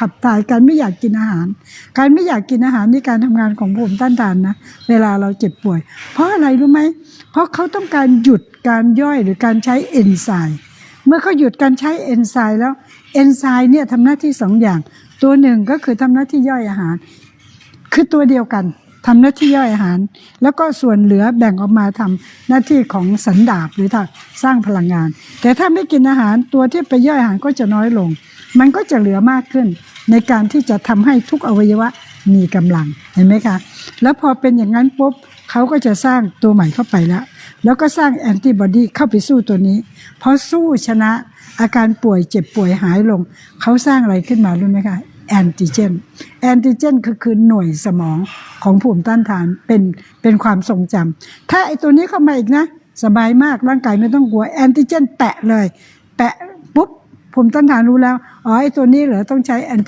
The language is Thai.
ขับถ่ายการไม่อยากกินอาหาร การไม่อยากกินอาหารนี่การทำงานของภูมิต้านทานนะเวลาเราเจ็บป่วย เพราะอะไรรู้ไหมเพราะเขาต้องการหยุดการย่อยหรือการใช้เอนไซม์เมื่อเขาหยุดการใช้เอนไซม์แล้วเอนไซม์เนี่ยทำหน้าที่สองอย่าง ตัวหนึ่งก็คือทำหน้าที่ย่อยอาหาร คือตัวเดียวกันทำหน้าที่ย่อยอาหาร แล้วก็ส่วนเหลือแบ่งออกมาทำหน้าที่ของสันดาบหรือถ้าสร้างพลังงาน แต่ถ้าไม่กินอาหารตัวที่ไปย่อยอาหารก็จะน้อยลง มันก็จะเหลือมากขึ้น ในการที่จะทำให้ทุกอวัยวะมีกำลังเห็นไหมคะ แล้วพอเป็นอย่างนั้นปุ๊บเขาก็จะสร้างตัวใหม่เข้าไปแล้ว แล้วก็สร้างแอนติบอดีเข้าไปสู้ตัวนี้พอสู้ชนะอาการป่วยเจ็บป่วยหายลง เขาสร้างอะไรขึ้นมารู้ไหมคะแอนติเจน แอนติเจนคือคือหน่วยสมองของภูมิต้านทานเป็นเป็นความทรงจำถ้าไอตัวนี้เข้ามาอีกนะ สบายมากร่างกายไม่ต้องกลัวแอนติเจนแปะเลย แปะปุ๊บภูมิต้านทานรู้แล้ว อ๋อไอตัวนี้เหรอต้องใช้แอนติ